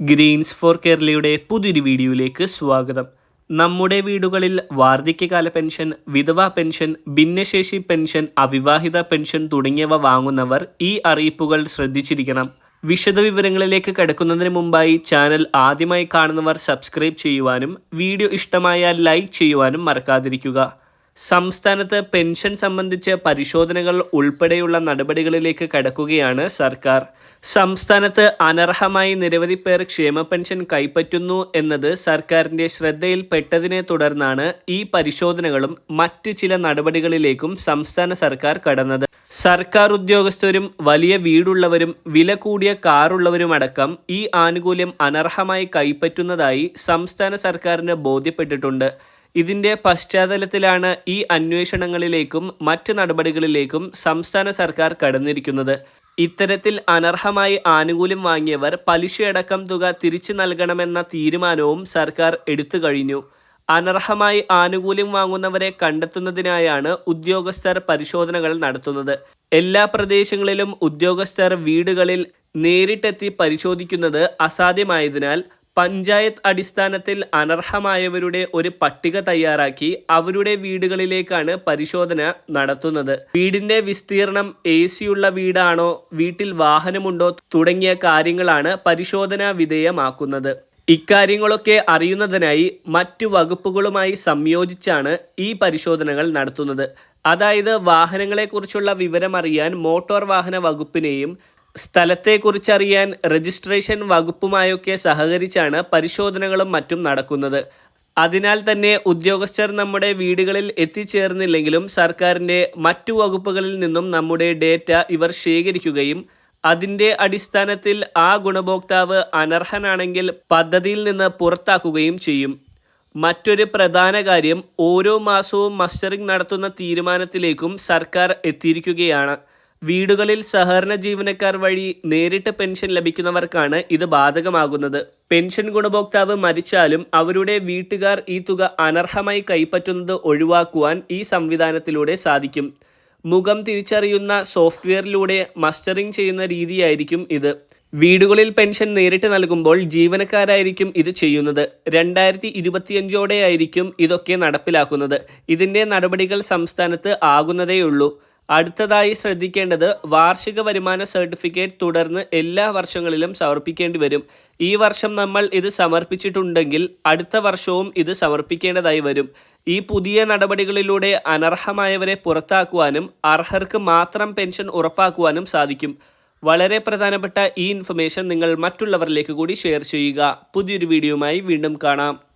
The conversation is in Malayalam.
ഗ്രീൻസ് ഫോർ കേരളയുടെ പുതിയൊരു വീഡിയോയിലേക്ക് സ്വാഗതം. നമ്മുടെ വീടുകളിൽ വാർദ്ധക്യകാല പെൻഷൻ വിധവാ പെൻഷൻ ഭിന്നശേഷി പെൻഷൻ അവിവാഹിത പെൻഷൻ തുടങ്ങിയവ വാങ്ങുന്നവർ ഈ അറിയിപ്പുകൾ ശ്രദ്ധിച്ചിരിക്കണം. വിശദവിവരങ്ങളിലേക്ക് കടക്കുന്നതിന് മുമ്പായി ചാനൽ ആദ്യമായി കാണുന്നവർ സബ്സ്ക്രൈബ് ചെയ്യുവാനും വീഡിയോ ഇഷ്ടമായാൽ ലൈക്ക് ചെയ്യുവാനും മറക്കാതിരിക്കുക. സംസ്ഥാനത്ത് പെൻഷൻ സംബന്ധിച്ച് പരിശോധനകൾ ഉൾപ്പെടെയുള്ള നടപടികളിലേക്ക് കടക്കുകയാണ് സർക്കാർ. സംസ്ഥാനത്ത് അനർഹമായി നിരവധി പേർ ക്ഷേമ പെൻഷൻ കൈപ്പറ്റുന്നു എന്നത് സർക്കാരിന്റെ ശ്രദ്ധയിൽപ്പെട്ടതിനെ തുടർന്നാണ് ഈ പരിശോധനകളും മറ്റ് ചില നടപടികളിലേക്കും സംസ്ഥാന സർക്കാർ കടന്നത്. സർക്കാർ ഉദ്യോഗസ്ഥരും വലിയ വീടുള്ളവരും വില കൂടിയ കാറുള്ളവരുമടക്കം ഈ ആനുകൂല്യം അനർഹമായി കൈപ്പറ്റുന്നതായി സംസ്ഥാന സർക്കാരിന് ബോധ്യപ്പെട്ടിട്ടുണ്ട്. ഇതിന്റെ പശ്ചാത്തലത്തിലാണ് ഈ അന്വേഷണങ്ങളിലേക്കും മറ്റ് നടപടികളിലേക്കും സംസ്ഥാന സർക്കാർ കടന്നിരിക്കുന്നത്. ഇത്തരത്തിൽ അനർഹമായി ആനുകൂല്യം വാങ്ങിയവർ പലിശയടക്കം തുക തിരിച്ചു നൽകണമെന്ന തീരുമാനവും സർക്കാർ എടുത്തു കഴിഞ്ഞു. അനർഹമായി ആനുകൂല്യം വാങ്ങുന്നവരെ കണ്ടെത്തുന്നതിനായാണ് ഉദ്യോഗസ്ഥർ പരിശോധനകൾ നടത്തുന്നത്. എല്ലാ പ്രദേശങ്ങളിലും ഉദ്യോഗസ്ഥർ വീടുകളിൽ നേരിട്ടെത്തി പരിശോധിക്കുന്നത് അസാധ്യമായതിനാൽ പഞ്ചായത്ത് അടിസ്ഥാനത്തിൽ അനർഹമായവരുടെ ഒരു പട്ടിക തയ്യാറാക്കി അവരുടെ വീടുകളിലേക്കാണ് പരിശോധന നടത്തുന്നത്. വീടിന്റെ വിസ്തീർണം എ സിയുള്ള വീടാണോ വീട്ടിൽ വാഹനമുണ്ടോ തുടങ്ങിയ കാര്യങ്ങളാണ് പരിശോധനാ വിധേയമാക്കുന്നത്. ഇക്കാര്യങ്ങളൊക്കെ അറിയുന്നതിനായി മറ്റു വകുപ്പുകളുമായി സംയോജിച്ചാണ് ഈ പരിശോധനകൾ നടത്തുന്നത്. അതായത് വാഹനങ്ങളെക്കുറിച്ചുള്ള വിവരമറിയാൻ മോട്ടോർ വാഹന വകുപ്പിനെയും സ്ഥലത്തെക്കുറിച്ചറിയാൻ രജിസ്ട്രേഷൻ വകുപ്പുമായൊക്കെ സഹകരിച്ചാണ് പരിശോധനകളും മറ്റും നടക്കുന്നത്. അതിനാൽ തന്നെ ഉദ്യോഗസ്ഥർ നമ്മുടെ വീടുകളിൽ എത്തിച്ചേർന്നില്ലെങ്കിലും സർക്കാരിന്റെ മറ്റു വകുപ്പുകളിൽ നിന്നും നമ്മുടെ ഡേറ്റ ഇവർ ശേഖരിക്കുകയും അതിന്റെ അടിസ്ഥാനത്തിൽ ആ ഗുണഭോക്താവ് അനർഹനാണെങ്കിൽ പദ്ധതിയിൽ നിന്ന് പുറത്താക്കുകയും ചെയ്യും. മറ്റൊരു പ്രധാന കാര്യം ഓരോ മാസവും മസ്റ്ററിംഗ് നടത്തുന്ന തീരുമാനത്തിലേക്കും സർക്കാർ എത്തിയിരിക്കുകയാണ്. വീടുകളിൽ സഹകരണ ജീവനക്കാർ വഴി നേരിട്ട് പെൻഷൻ ലഭിക്കുന്നവർക്കാണ് ഇത് ബാധകമാകുന്നത്. പെൻഷൻ ഗുണഭോക്താവ് മരിച്ചാലും അവരുടെ വീട്ടുകാർ ഈ തുക അനർഹമായി കൈപ്പറ്റുന്നത് ഒഴിവാക്കുവാൻ ഈ സംവിധാനത്തിലൂടെ സാധിക്കും. മുഖം തിരിച്ചറിയുന്ന സോഫ്റ്റ്വെയറിലൂടെ മസ്റ്ററിംഗ് ചെയ്യുന്ന രീതിയായിരിക്കും ഇത്. വീടുകളിൽ പെൻഷൻ നേരിട്ട് നൽകുമ്പോൾ ജീവനക്കാരായിരിക്കും ഇത് ചെയ്യുന്നത്. രണ്ടായിരത്തി ഇരുപത്തിയഞ്ചോടെയായിരിക്കും ഇതൊക്കെ നടപ്പിലാക്കുന്നത്. ഇതിന്റെ നടപടികൾ സംസ്ഥാനത്ത് ആകുന്നതേയുള്ളൂ. അടുത്തതായി ശ്രദ്ധിക്കേണ്ടത് വാർഷിക വരുമാന സർട്ടിഫിക്കറ്റ് തുടർന്ന് എല്ലാ വർഷങ്ങളിലും സമർപ്പിക്കേണ്ടി വരും. ഈ വർഷം നമ്മൾ ഇത് സമർപ്പിച്ചിട്ടുണ്ടെങ്കിൽ അടുത്ത വർഷവും ഇത് സമർപ്പിക്കേണ്ടതായി വരും. ഈ പുതിയ നടപടികളിലൂടെ അനർഹമായവരെ പുറത്താക്കുവാനും അർഹർക്ക് മാത്രം പെൻഷൻ ഉറപ്പാക്കുവാനും സാധിക്കും. വളരെ പ്രധാനപ്പെട്ട ഈ ഇൻഫർമേഷൻ നിങ്ങൾ മറ്റുള്ളവരിലേക്ക് കൂടി ഷെയർ ചെയ്യുക. പുതിയൊരു വീഡിയോയുമായി വീണ്ടും കാണാം.